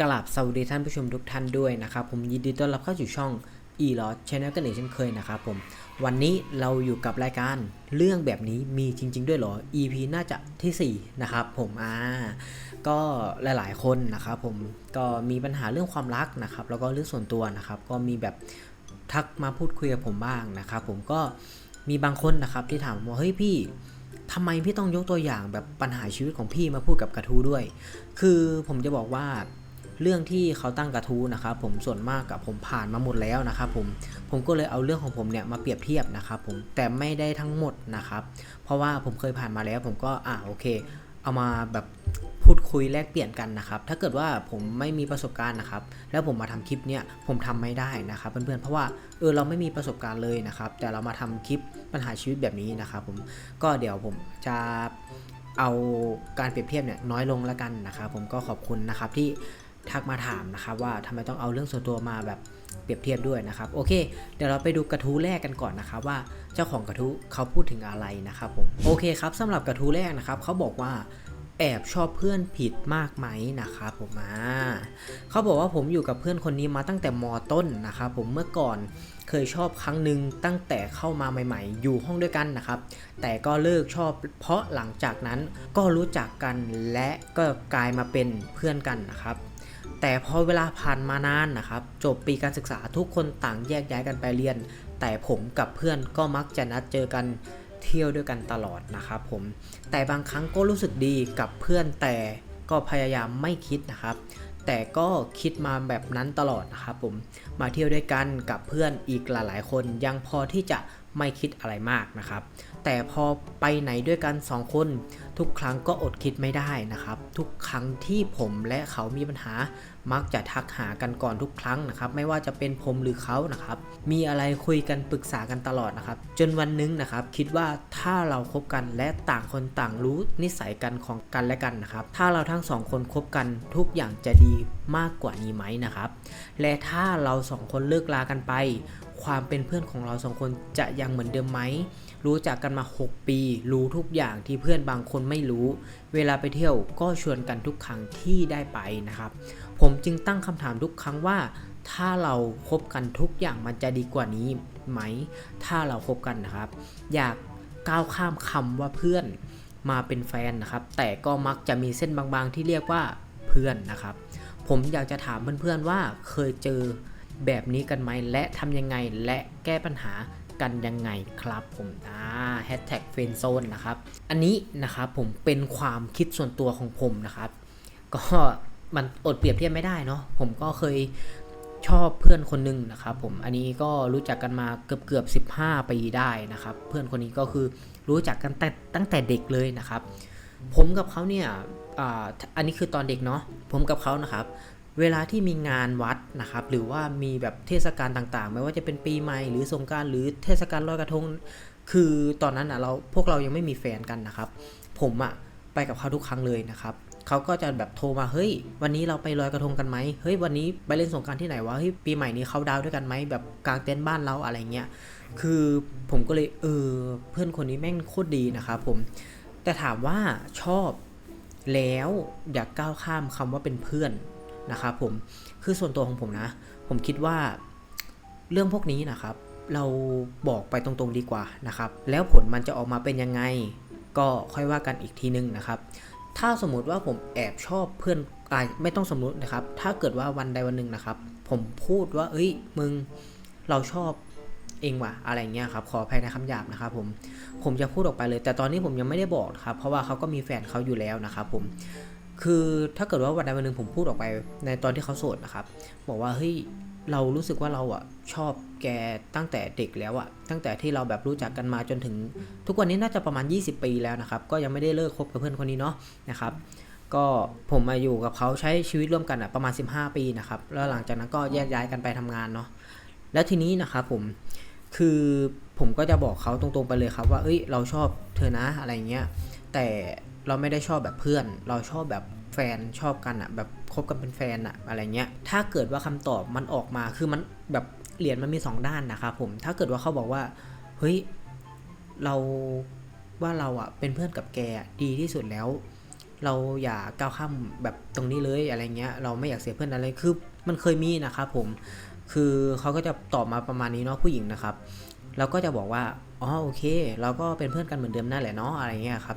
กราบสวัสดีท่านผู้ชมทุกท่านด้วยนะครับ ผมยินดีต้อนรับเข้าสู่ช่อง e l o t Channel กันอีกเช่นเคยนะครับผม วันนี้เราอยู่กับรายการเรื่องแบบนี้มีจริง ๆ ด้วยเหรอ EP น่าจะทีสี่ 4 นะครับผมอ่าก็หลายๆคนนะครับผมก็มีปัญหาเรื่องความรักนะครับ แล้วก็เรื่องส่วนตัวนะครับ ก็มีแบบทักมาพูดคุยกับผมบ้างนะครับผมก็มีบางคนนะครับที่ถามว่าเฮ้ยพี่ทำไมพี่ต้องยกตัวอย่างแบบปัญหาชีวิตของพี่มาพูดกับกระทูด้วย คือผมจะบอกว่า เรื่องที่เขาตั้งกระทู้นะครับผมส่วนมากกับผมผ่านมาหมดแล้วนะครับผมผมก็เลยเอาเรื่องของผมเนี่ยมาเปรียบเทียบนะครับผมแต่ไม่ได้ทั้งหมดนะครับ เพราะว่าผมเคยผ่านมาแล้วผมก็อ่าโอเค เอามาแบบพูดคุยแลกเปลี่ยนกันนะครับ ถ้าเกิดว่าผมไม่มีประสบการณ์นะครับ แล้วผมมาทำคลิปเนี่ยผมทำไม่ได้นะครับ เพื่อนๆ เพราะว่าเออเราไม่มีประสบการณ์เลยนะครับ แต่เรามาทำคลิปปัญหาชีวิตแบบนี้นะครับผม ก็เดี๋ยวผมจะเอาการเปรียบเทียบเนี่ยน้อยลงแล้วกันนะครับ ผมก็ขอบคุณนะครับที่ ทักมาถามนะครับว่าทำไมต้องเอาเรื่องส่วนตัวมาแบบเปรียบเทียบด้วยนะครับ โอเค เดี๋ยวเราไปดูกระทู้แรกกันก่อนนะครับว่าเจ้าของกระทู้เขาพูดถึงอะไรนะครับผมโอเคครับสำหรับกระทู้แรกนะครับเขาบอกว่าแอบชอบเพื่อนผิดมากไหมนะครับผมอ่าเขาบอกว่าผมอยู่กับเพื่อนคนนี้มาตั้งแต่มต้นนะครับผมเมื่อก่อนเคยชอบครั้งหนึ่งตั้งแต่เข้ามาใหม่ ๆ อยู่ห้องด้วยกันนะครับ แต่ก็เลิกชอบเพราะหลังจากนั้นก็รู้จักกันและก็กลายมาเป็นเพื่อนกันนะครับ แต่พอเวลาผ่านมานานนะครับ จบปีการศึกษาทุกคนต่างแยกย้ายกันไปเรียน แต่ผมกับเพื่อนก็มักจะนัดเจอกันเที่ยวด้วยกันตลอดนะครับผม แต่บางครั้งก็รู้สึกดีกับเพื่อนแต่ก็พยายามไม่คิดนะครับ แต่ก็คิดมาแบบนั้นตลอดนะครับผม มาเที่ยวด้วยกันกับเพื่อนอีกหลายๆ คนยังพอที่จะไม่คิดอะไรมากนะครับ แต่พอไปไหนด้วยกัน 2 คน ทุกครั้งก็อดคิดไม่ได้นะครับ ทุกครั้งที่ผมและเขามีปัญหา มักจะทักหากันก่อนทุกครั้งนะครับ ไม่ว่าจะเป็นผมหรือเขานะครับ มีอะไรคุยกันปรึกษากันตลอดนะครับ จนวันนึงนะครับ คิดว่าถ้าเราคบกันและต่างคนต่างรู้นิสัยกันของกันและกันนะครับ ถ้าเราทั้งสองคนคบกันทุกอย่างจะดีมากกว่านี้ไหมนะครับ และถ้าเราสองคนเลิกลากันไป ความเป็นเพื่อนของเราสองคนจะยังเหมือนเดิมไหม รู้จักกันมา 6 ปี รู้ทุกอย่างที่เพื่อนบางคนไม่รู้ เวลาไปเที่ยวก็ชวนกันทุกครั้งที่ได้ไปนะครับ ผมจึงตั้งคำถามทุกครั้งว่า ถ้าเราคบกันทุกอย่างมันจะดีกว่านี้ไหม ถ้าเราคบกันนะครับ อยากก้าวข้ามคำว่าเพื่อนมาเป็นแฟนนะครับ แต่ก็มักจะมีเส้นบางๆที่เรียกว่าเพื่อนนะครับ ผมอยากจะถามเพื่อนๆว่าเคยเจอแบบนี้กันไหม และทำยังไงและแก้ปัญหา กันยังไงครับผมอ่าแฮชแท็กเฟนโซนนะครับ อันนี้นะครับผมเป็นความคิดส่วนตัวของผมนะครับ ก็มันอดเปรียบเทียบไม่ได้เนาะผมก็เคยชอบเพื่อนคนหนึ่งนะครับผมอันนี้ก็รู้จักกันมาเกือบเกือบ15ปีได้นะครับ เพื่อนคนนี้ก็คือรู้จักกันแต่ตั้งแต่เด็กเลยนะครับ ผมกับเขาเนี่ยออันนี้คือตอนเด็กเนาะผมกับเขานะครับ เวลาที่มีงานวัดนะครับ หรือว่ามีแบบเทศกาลต่างๆ ไม่ว่าจะเป็นปีใหม่หรือสงการหรือเทศกาลลอยกระทง คือตอนนั้นอะเราพวกเรายังไม่มีแฟนกันนะครับ ผมอะไปกับเขาทุกครั้งเลยนะครับเขาก็จะแบบโทรมาเฮ้ย วันนี้เราไปลอยกระทงกันไหมเฮ้ยวันนี้ไปเล่นสงการที่ไหนวะเฮ้ยปีใหม่นี้เขาดาวด้วยกันไหมแบบกลางเต็นท์บ้านเราอะไรเงี้ยคือผมก็เลยเออเพื่อนคนนี้แม่งโคตรดีนะครับผมแต่ถามว่าชอบแล้วอยากก้าวข้ามคำว่าเป็นเพื่อน นะครับผมคือส่วนตัวของผมนะ ผมคิดว่าเรื่องพวกนี้นะครับ เราบอกไปตรงๆดีกว่านะครับ แล้วผลมันจะออกมาเป็นยังไง ก็ค่อยว่ากันอีกทีนึงนะครับ ถ้าสมมุติว่าผมแอบชอบเพื่อนอไม่ต้องสมมุตินะครับ ถ้าเกิดว่าวันใดวันหนึ่งนะครับ ผมพูดว่า เอ้ยมึงเราชอบเองว่ะอะไรเงี้ยครับขออภัยในคำหยาบนะครับผมผมจะพูดออกไปเลย แต่ตอนนี้ผมยังไม่ได้บอกครับ เพราะว่าเขาก็มีแฟนเขาอยู่แล้วนะครับผม คือถ้าเกิดว่าวันใดวันหนึ่งผมพูดออกไปในตอนที่เขาโสดนะครับ บอกว่าเฮ้ยเรารู้สึกว่าเราอะชอบแกตั้งแต่เด็กแล้วอะตั้งแต่ที่เราแบบรู้จักกันมาจนถึง ทุกวันนี้น่าจะประมาณ 20 ปีแล้วนะครับ ก็ยังไม่ได้เลิกคบกับเพื่อนคนนี้เนาะนะครับ ก็ผมมาอยู่กับเขาใช้ชีวิตร่วมกันอะประมาณ 15 ปีนะครับ แล้วหลังจากนั้นก็แยกย้ายกันไปทำงานเนาะแล้วทีนี้นะครับผมคือผมก็จะบอกเขาตรงๆไปเลยครับว่าเอ้ยเราชอบเธอนะอะไรเงี้ยแต่ เราไม่ได้ชอบแบบเพื่อน เราชอบแบบแฟนชอบกันอะแบบคบกันเป็นแฟนอะอะไรเงี้ย ถ้าเกิดว่าคำตอบมันออกมาคือมันแบบเหรียญมันมีสองด้านนะครับผม ถ้าเกิดว่าเขาบอกว่า เฮ้ย เราว่าเราอะเป็นเพื่อนกับแกดีที่สุดแล้ว เราอย่าก้าวข้ามแบบตรงนี้เลยอะไรเงี้ย เราไม่อยากเสียเพื่อนอะไร คือมันเคยมีนะครับผม คือเขาก็จะตอบมาประมาณนี้เนาะผู้หญิงนะครับ เราก็จะบอกว่า อ๋อโอเค เราก็เป็นเพื่อนกันเหมือนเดิมนั่นแหละเนาะอะไรเงี้ยครับ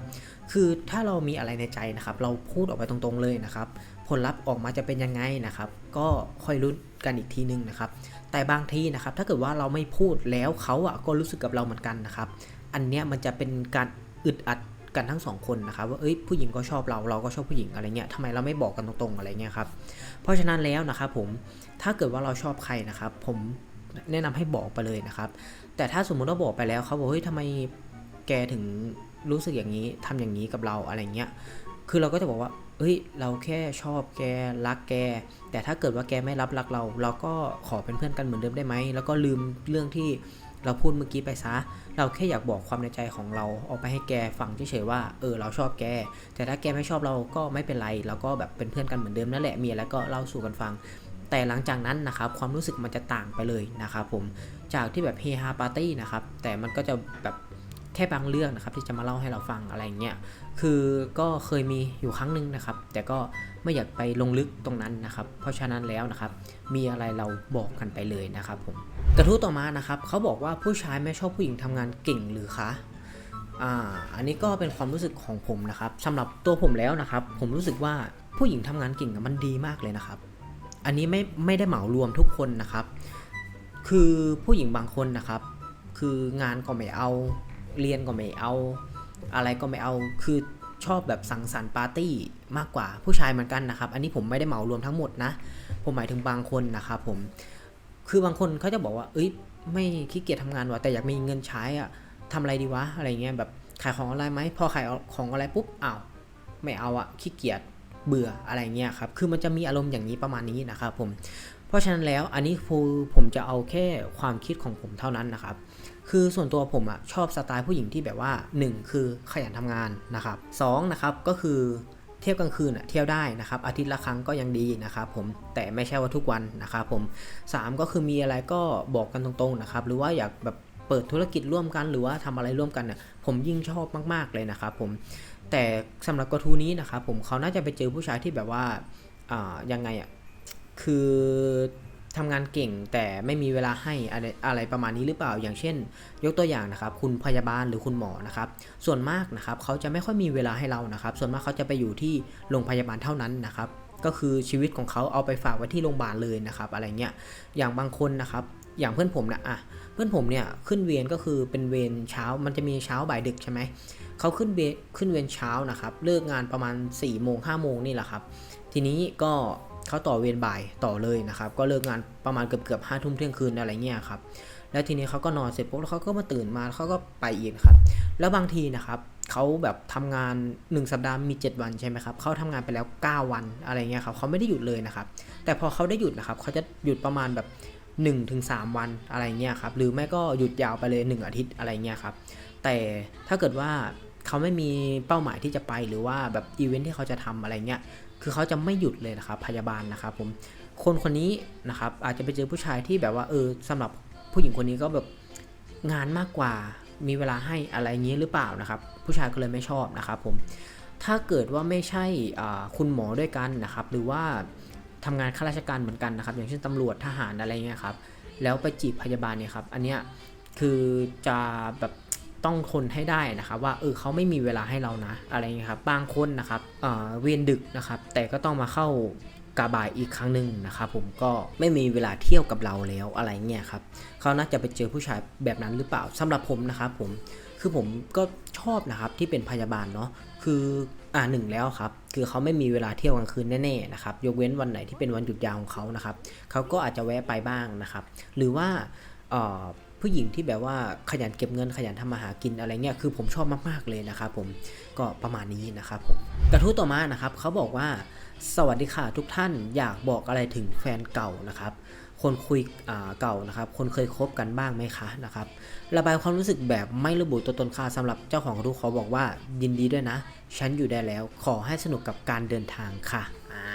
คือถ้าเรามีอะไรในใจนะครับ เราพูดออกไปตรงๆเลยนะครับ ผลลัพธ์ออกมาจะเป็นยังไงนะครับ ก็ค่อยลุ้นกันอีกทีนึงนะครับ แต่บางทีนะครับ ถ้าเกิดว่าเราไม่พูดแล้วเขาอะก็รู้สึกกับเราเหมือนกันนะครับ อันเนี้ยมันจะเป็นการอึดอัดกันทั้งสองคนนะครับว่าเอ้ยผู้หญิงก็ชอบเราเราก็ชอบผู้หญิงอะไรเงี้ยทำไมเราไม่บอกกันตรงๆอะไรเงี้ยครับเพราะฉะนั้นแล้วนะครับผมถ้าเกิดว่าเราชอบใครนะครับ ผมแนะนำให้บอกไปเลยนะครับ แต่ถ้าสมมุติว่าบอกไปแล้วเขาบอกเฮ้ยทำไมแกถึงรู้สึกอย่างนี้ทำอย่างนี้กับเราอะไรเงี้ย คือเราก็จะบอกว่าเฮ้ย เราแค่ชอบแกรักแก แต่ถ้าเกิดว่าแกไม่รับรักเรา เราก็ขอเป็นเพื่อนกันเหมือนเดิมได้ไหม แล้วก็ลืมเรื่องที่เราพูดเมื่อกี้ไปซะ เราแค่อยากบอกความในใจของเราออกไปให้แกฟังเฉยๆว่า เออ เราชอบแก แต่ถ้าแกไม่ชอบเราก็ไม่เป็นไร เราก็แบบเป็นเพื่อนกันเหมือนเดิมนั่นแหละ มีอะไรก็เล่าสู่กันฟัง แต่หลังจากนั้นนะครับความรู้สึกมันจะต่างไปเลยนะครับผมจากที่แบบเฮฮาปาร์ตี้นะครับแต่มันก็จะแบบแค่บางเรื่องนะครับที่จะมาเล่าให้เราฟังอะไรเงี้ยคือก็เคยมีอยู่ครั้งหนึ่งนะครับ แต่ก็ไม่อยากไปลงลึกตรงนั้นนะครับ เพราะฉะนั้นแล้วนะครับมีอะไรเราบอกกันไปเลยนะครับผมกระทู้ต่อมานะครับเขาบอกว่าผู้ชายไม่ชอบผู้หญิงทำงานเก่งหรือคะอ่าอันนี้ก็เป็นความรู้สึกของผมนะครับสำหรับตัวผมแล้วนะครับ ผมรู้สึกว่าผู้หญิงทำงานเก่งมันดีมากเลยนะครับ อันนี้ไม่ไม่ได้เหมารวมทุกคนนะครับ คือผู้หญิงบางคนนะครับ คืองานก็ไม่เอา เรียนก็ไม่เอา อะไรก็ไม่เอา คือชอบแบบสังสรรค์ปาร์ตี้มากกว่าผู้ชายเหมือนกันนะครับ อันนี้ผมไม่ได้เหมารวมทั้งหมดนะ ผมหมายถึงบางคนนะครับผม คือบางคนเขาจะบอกว่า เอ้ย ไม่ขี้เกียจทำงานว่ะ แต่อยากมีเงินใช้อะทำอะไรดีวะ อะไรเงี้ย แบบขายของออนไลน์ไหม พอขายของออนไลน์ปุ๊บ อ้าว ไม่เอาอะขี้เกียจ เบื่ออะไรเงี้ยครับ คือมันจะมีอารมณ์อย่างนี้ประมาณนี้นะครับผม เพราะฉะนั้นแล้วอันนี้คือผมจะเอาแค่ความคิดของผมเท่านั้นนะครับ คือส่วนตัวผมอะชอบสไตล์ผู้หญิงที่แบบว่า 1 คือขยันทำงานนะครับ2นะครับก็คือเที่ยวกลางคืนอะเที่ยวได้นะครับอาทิตย์ละครั้งก็ยังดีนะครับผมแต่ไม่ใช่ว่าทุกวันนะครับผม 3 ก็คือมีอะไรก็บอกกันตรงๆนะครับหรือว่าอยากแบบเปิดธุรกิจร่วมกันหรือว่าทำอะไรร่วมกันเนี่ยผมยิ่งชอบมากๆเลยนะครับผม แต่สำหรับกระทู้นี้นะครับผมเขาน่าจะไปเจอผู้ชายที่แบบว่าอ่ายังไงอะคือทำงานเก่งแต่ไม่มีเวลาให้อะไรอะไรประมาณนี้หรือเปล่า อย่างเช่น ยกตัวอย่างนะครับ คุณพยาบาลหรือคุณหมอนะครับ ส่วนมากนะครับเขาจะไม่ค่อยมีเวลาให้เรานะครับ ส่วนมากเขาจะไปอยู่ที่โรงพยาบาลเท่านั้นนะครับ ก็คือชีวิตของเขาเอาไปฝากไว้ที่โรงพยาบาลเลยนะครับ อะไรเงี้ยอย่างบางคนนะครับ อย่างเพื่อนผมนะอะเพื่อนผมเนี่ยขึ้นเวรก็คือเป็นเวรเช้ามันจะมีเช้าบ่ายดึกใช่ไหมเขาขึ้นเวรขึ้นเวรเช้านะครับเลิกงานประมาณ4ี่โมงห้าโมงนี่แหละครับ ทีนี้ก็เขาต่อเวรบ่ายต่อเลยนะครับก็เลิกงานประมาณเกือบเกือบห้าทุ่มเที่ยงคืนอะไรเงี้ยครับแล้วทีนี้เขาก็นอนเสร็จปุ๊บแล้วเขาก็มาตื่นมาเขาก็ไปอีกครับ แล้วบางทีนะครับเขาแบบทำงาน 1 สัปดาห์มี 7 วันใช่ไหมครับเขาทำงานไปแล้ว 9 วันอะไรเงี้ยครับเขาไม่ได้หยุดเลยนะครับ แต่พอเขาได้หยุดนะครับเขาจะหยุดประมาณแบบ 1-3 วันอะไรเงี้ยครับหรือไม่ก็หยุดยาวไปเลย 1 อาทิตย์อะไรเงี้ยครับแต่ถ้าเกิดว่าเขาไม่มีเป้าหมายที่จะไปหรือว่าแบบอีเวนท์ที่เขาจะทำอะไรเงี้ยคือเขาจะไม่หยุดเลยนะครับพยาบาลนะครับผมคนคนนี้นะครับอาจจะไปเจอผู้ชายที่แบบว่าเออสำหรับผู้หญิงคนนี้ก็แบบงานมากกว่ามีเวลาให้อะไรอย่างนี้หรือเปล่านะครับ ผู้ชายก็เลยไม่ชอบนะครับผมถ้าเกิดว่าไม่ใช่คุณหมอด้วยกันนะครับ หรือว่า ทำงานข้าราชการเหมือนกันนะครับ อย่างเช่นตำรวจทหารอะไรเงี้ยครับแล้วไปจีบพยาบาลเนี่ยครับ อันเนี้ยคือจะแบบต้องทนให้ได้นะครับว่าเออเขาไม่มีเวลาให้เรานะอะไรเงี้ยครับบางคนนะครับเเวียนดึกนะครับ แต่ก็ต้องมาเข้ากาบายอีกครั้งหนึ่งนะครับผมก็ไม่มีเวลาเที่ยวกับเราแล้วอะไรเงี้ยครับเขาน่าจะไปเจอผู้ชายแบบนั้นหรือเปล่าสำหรับผมนะครับผมคือผมก็ชอบนะครับที่เป็นพยาบาลเนาะคือ อ่าหนึ่งแล้วครับคือเขาไม่มีเวลาเที่ยวกลางคืนแน่ๆนะครับยกเว้นวันไหนที่เป็นวันหยุดยาวของเขานะครับเขาก็อาจจะแวะไปบ้างนะครับ หรือว่าผู้หญิงที่แบบว่าขยันเก็บเงินขยันทำมาหากินอะไรเงี้ยคือผมชอบมากๆเลยนะครับผมก็ประมาณนี้นะครับผมกระทู้ต่อมานะครับเขาบอกว่าสวัสดีค่ะทุกท่านอยากบอกอะไรถึงแฟนเก่านะครับ คนคุยเก่านะครับ คนเคยคบกันบ้างไหมคะนะครับ ระบายความรู้สึกแบบไม่ระบุตัวตนค่ะสำหรับเจ้าของระทู้ขอบอกว่ายินดีด้วยนะ ฉันอยู่ได้แล้ว ขอให้สนุกกับการเดินทางค่ะอ่า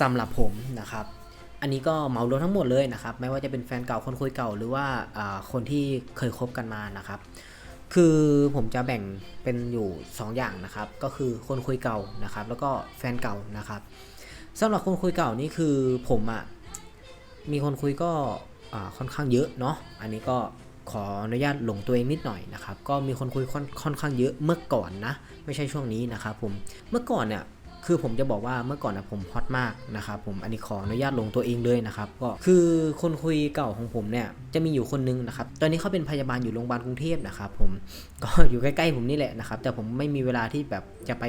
สำหรับผมนะครับ อันนี้ก็เหมารวมทั้งหมดเลยนะครับ ไม่ว่าจะเป็นแฟนเก่าคนคุยเก่าหรือว่าคนที่เคยคบกันมานะครับ คือผมจะแบ่งเป็นอยู่ 2 อย่างนะครับ ก็คือคนคุยเก่านะครับ แล้วก็แฟนเก่านะครับสำหรับคนคุยเก่านี่คือผมอะ่ะ มีคนคุยก็ค่อนข้างเยอะเนาะ อันนี้ก็ขออนุญาตหลงตัวเองนิดหน่อยนะครับ ก็มีคนคุยค่อนอนข้างเยอะเมื่อก่อนนะ ไม่ใช่ช่วงนี้นะครับผม เมื่อก่อนเนี่ยคือผมจะบอกว่าเมื่อก่อนนะผมฮอตมากนะครับผมอันนี้ขออนุญาตลงตัวเองเลยนะครับก็คือคนคุยเก่าของผมเนี่ยจะมีอยู่คนนึงนะครับตอนนี้เขาเป็นพยาบาลอยู่โรงพยาบาลกรุงเทพนะครับผมก็อยู่ใกล้ๆผมนี่แหละนะครับแต่ผมไม่มีเวลาที่แบบจะไป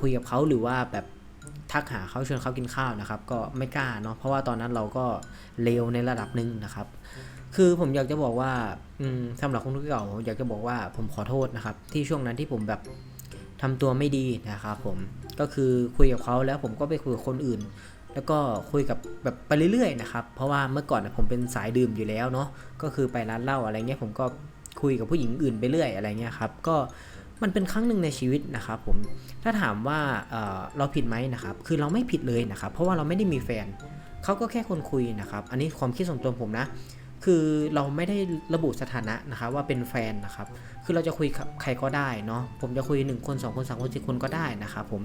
คุยกับเขาหรือว่าแบบ ทักหาเขาชวนเขากินข้าวนะครับ ก็ไม่กล้าเนาะเพราะว่าตอนนั้นเราก็เลวในระดับหนึ่งนะครับ คือผมอยากจะบอกว่าอืมสำหรับคนคุยเก่าอยากจะบอกว่าผมขอโทษนะครับ ที่ช่วงนั้นที่ผมแบบทำตัวไม่ดีนะครับผมก็คือคุยกับเขาแล้วผมก็ไปคุยกับคนอื่น แล้วก็คุยกับแบบไปเรื่อยๆนะครับเพราะว่าเมื่อก่อนผมเป็นสายดื่มอยู่แล้วเนาะก็คือไปร้านเหล้าอะไรเงี้ยผมก็คุยกับผู้หญิงอื่นไปเรื่อยอะไรเงี้ยครับก็ มันเป็นครั้งหนึ่งในชีวิตนะครับผมถ้าถามว่าเเราผิดไหมนะครับ คือเราไม่ผิดเลยนะครับ เพราะว่าเราไม่ได้มีแฟนเขาก็แค่คนคุยนะครับ อันนี้ความคิดส่วนตัวผมนะ คือเราไม่ได้ระบุสถานะนะครับว่าเป็นแฟนนะครับ คือเราจะคุยกับใครก็ได้เนาะ ผมจะคุย 1 คน 2 คน3คน4คนก็ได้นะครับผม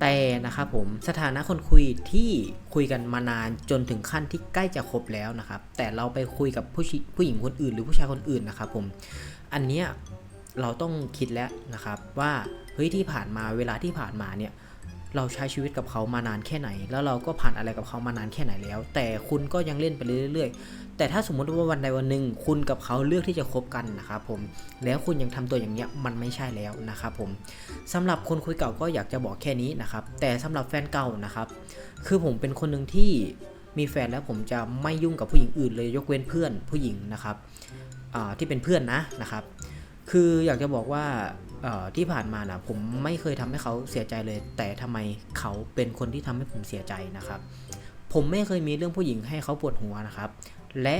แต่นะครับผมสถานะคนคุยที่คุยกันมานานจนถึงขั้นที่ใกล้จะคบแล้วนะครับ แต่เราไปคุยกับผู้ผู้หญิงคนอื่น หรือผู้ชายคนอื่นนะครับผม อันเนี้ย เราต้องคิดแล้วนะครับว่าเฮ้ยที่ผ่านมาเวลาที่ผ่านมาเนี่ยเราใช้ชีวิตกับเขามานานแค่ไหน แล้วเราก็ผ่านอะไรกับเขามานานแค่ไหนแล้ว แต่คุณก็ยังเล่นไปเรื่อยๆ แต่ถ้าสมมติว่าวันใดวันหนึ่งคุณกับเขาเลือกที่จะคบกันนะครับผมแล้วคุณยังทำตัวอย่างเนี้ยมันไม่ใช่แล้วนะครับผมสำหรับคนคุยเก่าก็อยากจะบอกแค่นี้นะครับแต่สำหรับแฟนเก่านะครับ คือผมเป็นคนหนึ่งที่มีแฟนแล้วผมจะไม่ยุ่งกับผู้หญิงอื่นเลยยกเว้นเพื่อนผู้หญิงนะครับที่เป็นเพื่อนนะนะครับ คืออยากจะบอกว่าที่ผ่านมานะผมไม่เคยทำให้เขาเสียใจเลย แต่ทำไมเขาเป็นคนที่ทำให้ผมเสียใจนะครับ ผมไม่เคยมีเรื่องผู้หญิงให้เขาปวดหัวนะครับ และ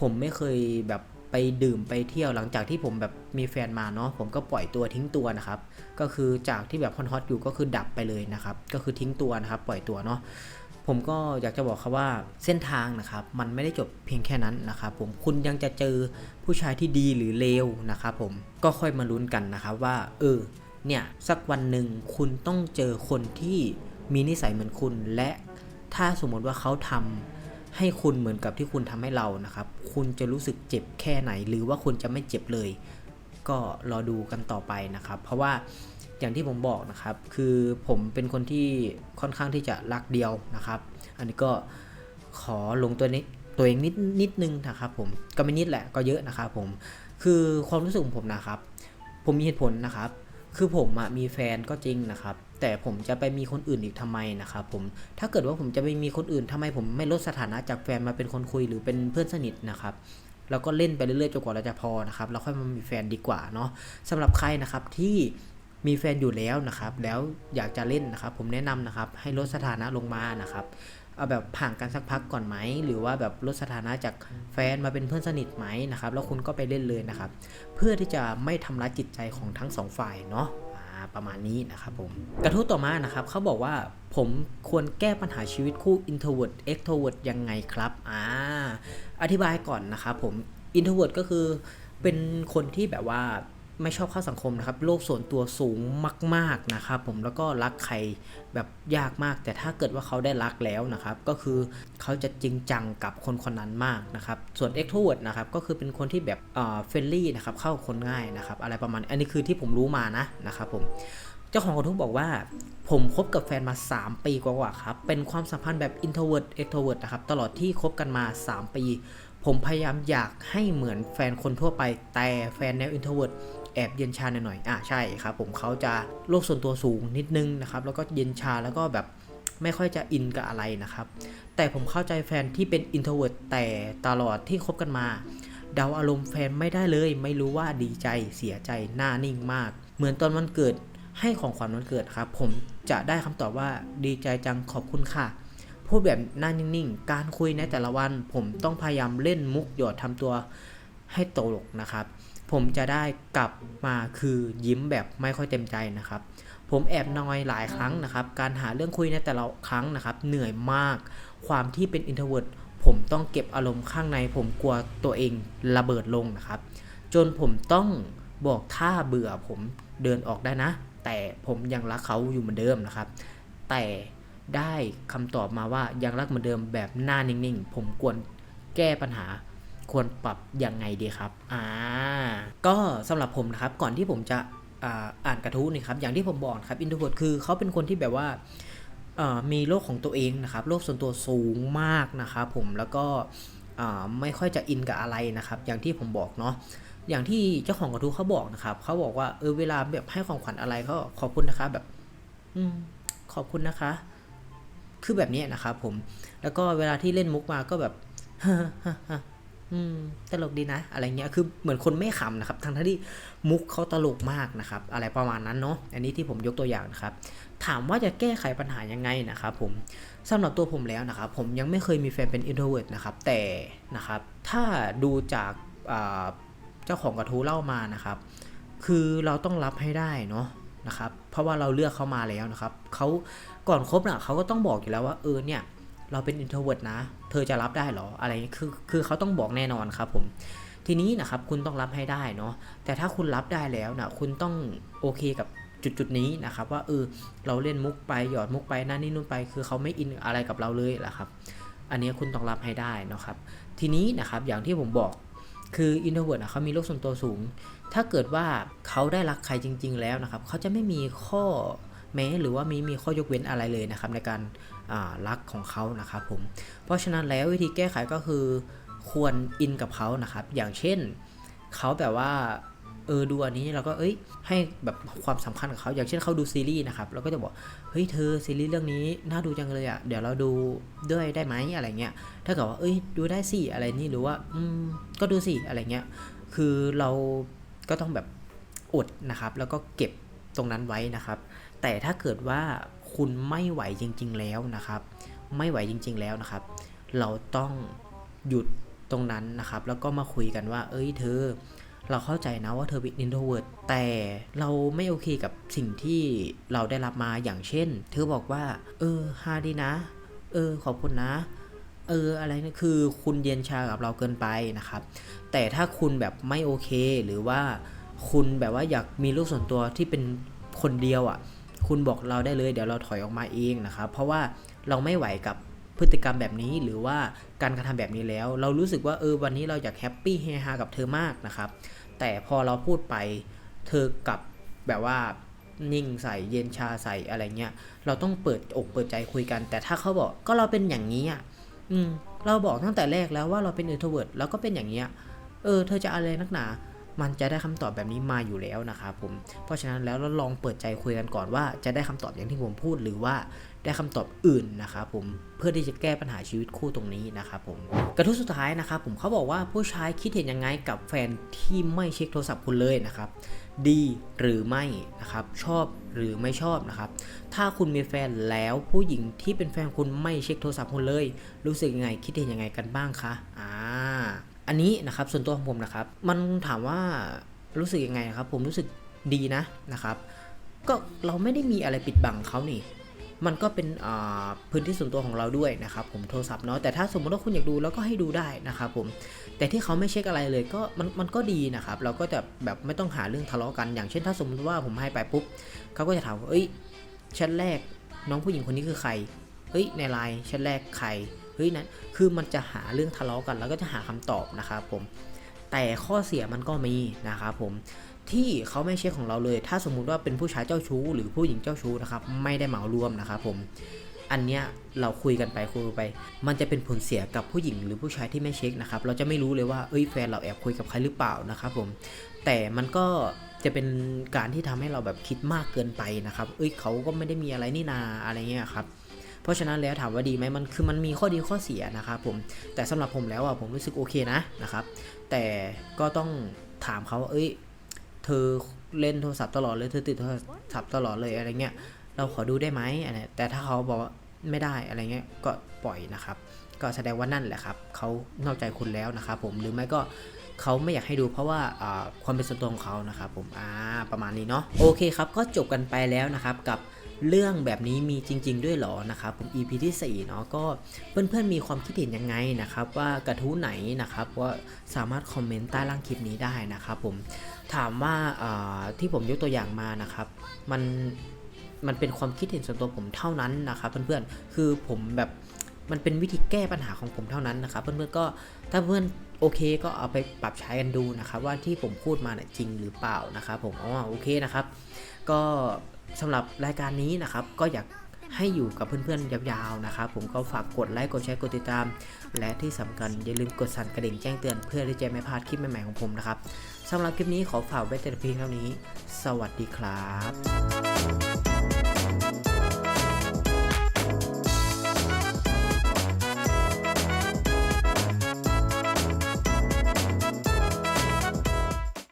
ผมไม่เคยแบบไปดื่มไปเที่ยวหลังจากที่ผมแบบมีแฟนมาเนาะผมก็ปล่อยตัวทิ้งตัวนะครับ ก็คือจากที่แบบฮอตๆอยู่ก็คือดับไปเลยนะครับ ก็คือทิ้งตัวนะครับ ปล่อยตัวเนาะ ผมก็อยากจะบอกครับว่าเส้นทางนะครับมันไม่ได้จบเพียงแค่นั้นนะครับผมคุณยังจะเจอผู้ชายที่ดีหรือเลวนะครับผมก็ค่อยมาลุ้นกันนะครับว่า เออเนี่ยสักวันหนึ่งคุณต้องเจอคนที่มีนิสัยเหมือนคุณ และถ้าสมมติว่าเขาทำให้คุณเหมือนกับที่คุณทำให้เรานะครับ คุณจะรู้สึกเจ็บแค่ไหน หรือว่าคุณจะไม่เจ็บเลย ก็รอดูกันต่อไปนะครับ เพราะว่า อย่างที่ผมบอกนะครับ คือผมเป็นคนที่ค่อนข้างที่จะรักเดียวนะครับ อันนี้ก็ขอลงตัวนี้ตัวเองนิดนิดนึงนะครับผมก็ไม่นิดแหละก็เยอะนะครับผมคือความรู้สึกของผมนะครับ ผมมีเหตุผลนะครับ คือผมอมีแฟนก็จริงนะครับ แต่ผมจะไปมีคนอื่นอีกทำไมนะครับผมถ้าเกิดว่าผมจะไปมีคนอื่นทำไมผมไม่ลดสถานะจากแฟนมาเป็นคนคุยหรือเป็นเพื่อนสนิทนะครับแล้วก็เล่นไปเรื่อยๆจนกว่าเราจะพอนะครับแล้วค่อยมามีแฟนดีกว่าเนาะสำหรับใครนะครับที่ มีแฟนอยู่แล้วนะครับ แล้วอยากจะเล่นนะครับ ผมแนะนำนะครับ ให้ลดสถานะลงมานะครับ เอาแบบผ่านกันสักพักก่อนไหม หรือว่าแบบลดสถานะจากแฟนมาเป็นเพื่อนสนิทไหมนะครับ แล้วคุณก็ไปเล่นเลยนะครับ เพื่อที่จะไม่ทำร้ายจิตใจของทั้งสองฝ่ายเนาะประมาณนี้นะครับผม กระทู้ต่อมานะครับเขาบอกว่าผมควรแก้ปัญหาชีวิตคู่ introvert extrovert ยังไงครับอ่าอธิบายก่อนนะครับผม introvert ก็คือเป็นคนที่แบบว่า ไม่ชอบเข้าสังคมนะครับ โลกส่วนตัวสูงมาก ๆนะครับ ผมแล้วก็รักใครแบบยากมาก แต่ถ้าเกิดว่าเขาได้รักแล้วนะครับ ก็คือเขาจะจริงจังกับคนคนนั้นมากนะครับ ส่วน extrovert นะครับก็คือเป็นคนที่แบบเอ่อเฟรนลี่นะครับเข้าคนง่ายนะครับ อะไรประมาณอันนี้คือที่ผมรู้มานะนะครับผมเจ้าของกระทู้บอกว่าผมคบกับแฟนมา 3 ปีกว่าๆครับ เป็นความสัมพันธ์แบบ introvert extrovert นะครับ ตลอดที่คบกันมา 3 ปี ผมพยายามอยากให้เหมือนแฟนคนทั่วไป แต่แฟนแนว introvert แอบเย็นชาหน่อยๆอะใช่ครับผมเขาจะโลกส่วนตัวสูงนิดนึงนะครับแล้วก็เย็นชาแล้วก็แบบไม่ค่อยจะอินกับอะไรนะครับ แต่ผมเข้าใจแฟนที่เป็น introvert แต่ตลอดที่คบกันมา เดาอารมณ์แฟนไม่ได้เลย ไม่รู้ว่าดีใจเสียใจหน้านิ่งมาก เหมือนตอนวันเกิดให้ของขวัญวันเกิดครับ ผมจะได้คำตอบว่าดีใจจังขอบคุณค่ะ พูดแบบหน้านิ่งๆ การคุยในแต่ละวัน ผมต้องพยายามเล่นมุกหยอดทำตัวให้ตลกนะครับ ผมจะได้กลับมาคือยิ้มแบบไม่ค่อยเต็มใจนะครับ ผมแอบนอยหลายครั้งนะครับ การหาเรื่องคุยในแต่ละครั้งนะครับ เหนื่อยมาก ความที่เป็น introvert ผมต้องเก็บอารมณ์ข้างใน ผมกลัวตัวเองระเบิดลงนะครับ จนผมต้องบอกถ้าเบื่อผมเดินออกได้นะ แต่ผมยังรักเขาอยู่เหมือนเดิมนะครับ แต่ได้คำตอบมาว่ายังรักเหมือนเดิมแบบหน้านิ่งๆ ผมควรแก้ปัญหา ควรปรับยังไงดีครับ อ่า ก็สำหรับผมนะครับ ก่อนที่ผมจะอ่าอานกระทู้นี่ครับ อย่างที่ผมบอกครับ อินโทรเวิร์ดคือเขาเป็นคนที่แบบว่ามีโลกของตัวเองนะครับ โลกส่วนตัวสูงมากนะครับผม แล้วก็ไม่ค่อยจะอินกับอะไรนะครับ อย่างที่ผมบอกเนาะ อย่างที่เจ้าของกระทู้เขาบอกนะครับ เขาบอกว่า เออ เวลาแบบให้ของขวัญอะไรเขาขอบคุณนะคะ แบบ อืม ขอบคุณนะคะ คือแบบนี้นะครับผม แล้วก็เวลาที่เล่นมุกมาก็แบบ อืมตลกดีนะ อะไรเงี้ยคือเหมือนคนไม่ขำนะครับ ทั้งที่มุกเขาตลกมากนะครับ อะไรประมาณนั้นเนาะอันนี้ที่ผมยกตัวอย่างนะครับ ถามว่าจะแก้ไขปัญหายังไงนะครับผมสำหรับตัวผมแล้วนะครับ ผมยังไม่เคยมีแฟนเป็น introvert นะครับ แต่นะครับ ถ้าดูจากเจ้าของกระทู้เล่ามานะครับ คือเราต้องรับให้ได้เนาะนะครับ เพราะว่าเราเลือกเขามาแล้วนะครับเขาก่อนคบน่ะเขาก็ต้องบอกอยู่แล้วว่าเออเนี่ย เราเป็น introvert นะ เธอจะรับได้เหรออะไรคือคือเขาต้องบอกแน่นอนครับผมทีนี้นะครับคุณต้องรับให้ได้เนาะแต่ถ้าคุณรับได้แล้วนะคุณต้องโอเคกับจุดจุดนี้นะครับ ว่าเออเราเล่นมุกไปหยอดมุกไปนั่นนี่นู่นไป คือเขาไม่อินอะไรกับเราเลยแหละครับ อันนี้คุณต้องรับให้ได้นะครับ ทีนี้นะครับอย่างที่ผมบอกคือ introvert นะเขามีโลกส่วนตัวสูง ถ้าเกิดว่าเขาได้รักใครจริง ๆ แล้วนะครับ เขาจะไม่มีข้อแม้หรือว่ามีมีข้อยกเว้นอะไรเลยนะครับ ในการ รักของเขานะครับผม เพราะฉะนั้นแล้ววิธีแก้ไขก็คือควรอินกับเขานะครับ อย่างเช่นเขาแบบว่าเออดูอันนี้เราก็เอ้ยให้แบบความสำคัญกับเขาอย่างเช่นเขาดูซีรีส์นะครับเราก็จะบอกเฮ้ยเธอซีรีส์เรื่องนี้น่าดูจังเลยอะ่ะเดี๋ยวเราดูด้วยได้ไหมอะไรเงี้ยถ้าเกิดว่าเอ้ยดูได้สิอะไรนี่หรือว่าอืมก็ดูสิอะไรเงี้ยคือเราก็ต้องแบบอดนะครับ แล้วก็เก็บตรงนั้นไว้นะครับ แต่ถ้าเกิดว่า คุณไม่ไหวจริง ๆ แล้วนะครับ ไม่ไหวจริง ๆ แล้วนะครับ เราต้องหยุดตรงนั้นนะครับ แล้วก็มาคุยกันว่า เอ้ยเธอ เราเข้าใจนะว่าเธอเป็น introvert แต่เราไม่โอเคกับสิ่งที่เราได้รับมาอย่างเช่น เธอบอกว่า เออฮาดีนะ เออ ขอบคุณนะเอออะไรนะคือคุณเย็นชากับเราเกินไปนะครับ แต่ถ้าคุณแบบไม่โอเค หรือว่าคุณแบบว่าอยากมีโลกส่วนตัวที่เป็นคนเดียวอะ่ะ คุณบอกเราได้เลย เดี๋ยวเราถอยออกมาเองนะครับ เพราะว่าเราไม่ไหวกับพฤติกรรมแบบนี้หรือว่าการกระทำแบบนี้แล้ว เรารู้สึกว่าเออวันนี้เราอยากแฮปปี้เฮฮากับเธอมากนะครับ แต่พอเราพูดไปเธอกลับแบบว่านิ่งใส่เย็นชาใส่อะไรเงี้ย เราต้องเปิดอกเปิดใจคุยกัน แต่ถ้าเขาบอกก็เราเป็นอย่างนี้อะอืมเราบอกตั้งแต่แรกแล้วว่าเราเป็น introvert แล้วก็เป็นอย่างเงี้ยเออเธอจะอะไรนักหนา มันจะได้คำตอบแบบนี้มาอยู่แล้วนะครับผม เพราะฉะนั้นแล้วเราลองเปิดใจคุยกันก่อนว่าจะได้คำตอบอย่างที่ผมพูดหรือว่าได้คำตอบอื่นนะครับผมเพื่อที่จะแก้ปัญหาชีวิตคู่ตรงนี้นะครับผมกระทู้สุดท้ายนะครับผมเขาบอกว่าผู้ชายคิดเห็นยังไงกับแฟนที่ไม่เช็คโทรศัพท์คุณเลยนะครับ ดีหรือไม่นะครับชอบหรือไม่ชอบนะครับ ถ้าคุณมีแฟนแล้วผู้หญิงที่เป็นแฟนคุณไม่เช็คโทรศัพท์คุณเลย รู้สึกยังไงคิดเห็นยังไงกันบ้างคะอ่า อันนี้นะครับส่วนตัวของผมนะครับ มันถามว่ารู้สึกยังไงนะครับ ผมรู้สึกดีนะนะครับ ก็เราไม่ได้มีอะไรปิดบังเขานี่มันก็เป็นพื้นที่ส่วนตัวของเราด้วยนะครับ ผมโทรศัพท์เนาะแต่ถ้าสมมติว่าคุณอยากดูแล้วก็ให้ดูได้นะครับผมแต่ที่เขาไม่เช็คอะไรเลยก็มันมันก็ดีนะครับ เราก็จะแบบไม่ต้องหาเรื่องทะเลาะกัน อย่างเช่นถ้าสมมติว่าผมให้ไปปุ๊บเขาก็จะถามเอ้ยแชทแรกน้องผู้หญิงคนนี้คือใครเฮ้ยในไลน์แชทแรกใคร เฮ้ยนั้นคือมันจะหาเรื่องทะเลาะกัน แล้วก็จะหาคำตอบนะครับผมแต่ข้อเสียมันก็มีนะครับผมที่เขาไม่เช็คของเราเลย ถ้าสมมุติว่าเป็นผู้ชายเจ้าชู้ หรือผู้หญิงเจ้าชู้นะครับไม่ได้เหมารวมนะครับผมอันเนี้ยเราคุยกันไปคุยไป มันจะเป็นผลเสียกับผู้หญิงหรือผู้ชายที่ไม่เช็คนะครับเราจะไม่รู้เลยว่าเอ้ยแฟนเราแอบคุยกับใครหรือเปล่านะครับผมแต่มันก็จะเป็นการที่ทำให้เราแบบคิดมากเกินไปนะครับ เอ้ยเขาก็ไม่ได้มีอะไรนี่นาอะไรเงี้ยครับ เพราะฉะนั้นแล้วถามว่าดีไหมมันคือมันมีข้อดีข้อเสียนะครับผมแต่สำหรับผมแล้วอะผมรู้สึกโอเคนะนะครับแต่ก็ต้องถามเขาว่าเอ้ยเธอเล่นโทรศัพท์ตลอดเลยเธอติดโทรศัพท์ตลอดเลยอะไรเงี้ยเราขอดูได้ไหมอะไรแต่ถ้าเขาบอกว่าไม่ได้อะไรเงี้ยก็ปล่อยนะครับ ก็แสดงว่านั่นแหละครับเขานอกใจคุณแล้วนะครับผมหรือไม่ก็เขาไม่อยากให้ดูเพราะว่าอ่าความเป็นส่วนตัวของเขานะครับผมอ่าประมาณนี้เนาะโอเคครับก็จบกันไปแล้วนะครับกับ เรื่องแบบนี้มีจริง ๆ ด้วยหรอนะครับผม EP ที่4เนาะก็เพื่อนๆมีความคิดเห็นยังไงนะครับ ว่ากระทู้ไหนนะครับว่าสามารถคอมเมนต์ใต้ล่างคลิปนี้ได้นะครับผมถามว่าที่ผมยกตัวอย่างมานะครับ มันมันเป็นความคิดเห็นส่วนตัวผมเท่านั้นนะครับเพื่อนๆคือผมแบบมันเป็นวิธีแก้ปัญหาของผมเท่านั้นนะครับเพื่อนๆก็ถ้าเพื่อนโอเคก็เอาไปปรับใช้กันดูนะครับว่าที่ผมพูดมาเนี่ยจริงหรือเปล่านะครับผมอ๋อโอเคนะครับ ก็ สำหรับรายการนี้นะครับก็อยากให้อยู่กับเพื่อนๆ ยาวๆ นะครับ ผมก็ฝากกดไลค์ กดแชร์ กดติดตาม และที่สำคัญอย่าลืมกดสั่นกระดิ่งแจ้งเตือนเพื่อที่จะไม่พลาดคลิปใหม่ๆของผมนะครับสำหรับคลิปนี้ขอฝากไว้แต่เพียงเท่านี้ สวัสดีครับ